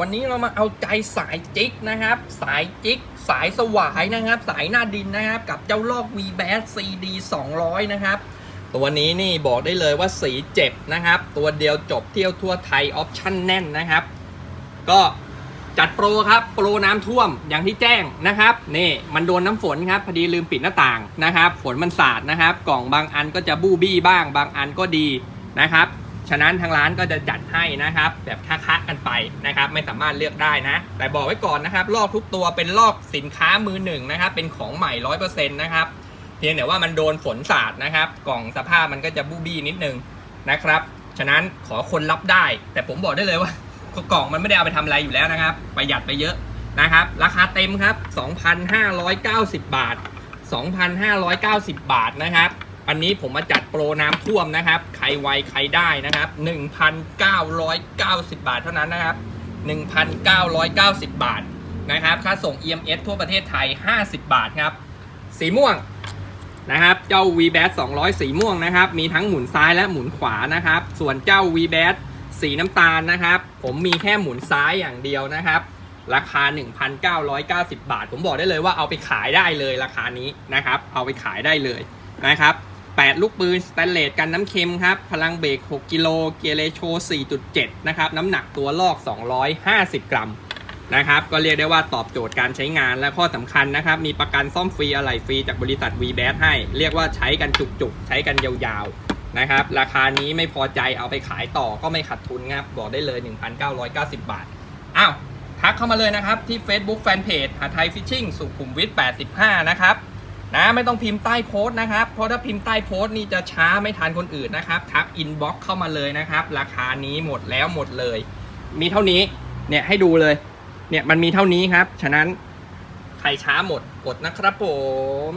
วันนี้เรามาเอาใจสายจิกนะครับ สายจิก สายสวายนะครับ สายหน้าดินนะครับ กับเจ้าลอก v b a s CD 200 นะครับ ตัวนี้นี่บอกได้เลยว่าสีเจ็บนะครับ ตัวเดียวจบเที่ยวทั่วไทยออปชั่นแน่นนะครับ ก็จัดโปรครับ โปรน้ำท่วมอย่างที่แจ้งนะครับ นี่มันโดนน้ำฝนครับ พอดีลืมปิดหน้าต่างนะครับ ฝนมันสาดนะครับ กล่องบางอันก็จะบูบี้บ้าง บางอันก็ดีนะครับ ฉะนั้นทางร้านก็จะจัดให้นะครับ แบบค้าๆกันไปนะครับ ไม่สามารถเลือกได้นะ แต่บอกไว้ก่อนนะครับ ลอกทุกตัวเป็นลอกสินค้ามือหนึ่งนะครับ เป็นของใหม่ร้อยเปอร์เซ็นต์นะครับ เพียงแต่ว่ามันโดนฝนสาดนะครับ กล่องสภาพมันก็จะบูบี้นิดนึงนะครับ ฉะนั้นขอคนรับได้ แต่ผมบอกได้เลยว่ากล่องมันไม่ได้เอาไปทำอะไรอยู่แล้วนะครับ ประหยัดไปเยอะนะครับ ราคาเต็มครับ 2,590 บาท 2,590 บาทนะครับ อันนี้ผมมาจัดโปรน้ำท่วมนะครับ ใครไวใครได้นะครับ 1,990 บาทเท่านั้นนะครับ 1,990 บาทนะครับ ค่าส่ง EMS ทั่วประเทศไทย 50 บาทครับ สีม่วงนะครับเจ้า v b a t 200 สีม่วงนะครับ มีทั้งหมุนซ้ายและหมุนขวานะครับ ส่วนเจ้า v b a t สีน้ำตาลนะครับ ผมมีแค่หมุนซ้ายอย่างเดียวนะครับ ราคา 1,990 บาท ผมบอกได้เลยว่าเอาไปขายได้เลยราคานี้นะครับ เอาไปขายได้เลยนะครับ 8 ลูกปืนสแตนเลสกันน้ำเค็มครับ พลังเบรก 6 กิโล เกียร์เรโช 4.7 นะครับ น้ำหนักตัวลอก 250 กรัมนะครับ ก็เรียกได้ว่าตอบโจทย์การใช้งานและข้อสำคัญนะครับ มีประกันซ่อมฟรีอะไหล่ฟรีจากบริษัท v b a t ให้ เรียกว่าใช้กันจุกๆ ใช้กันยาวๆ นะครับ ราคานี้ไม่พอใจเอาไปขายต่อก็ไม่ขาดทุนครับ บอกได้เลย 1,990 บาท อ้าว ทักเข้ามาเลยนะครับที่ Facebook Fanpage หาไทยฟิชชิ่งสุขุมวิท85 นะครับ นะไม่ต้องพิมพ์ใต้โพสต์นะครับเพราะถ้าพิมพ์ใต้โพสต์นี่จะช้าไม่ทันคนอื่นนะครับทักอินบ็อกเข้ามาเลยนะครับ ราคานี้หมดแล้วหมดเลย มีเท่านี้เนี่ยให้ดูเลย เนี่ยมันมีเท่านี้ครับ ฉะนั้นใครช้าหมดกดนะครับผม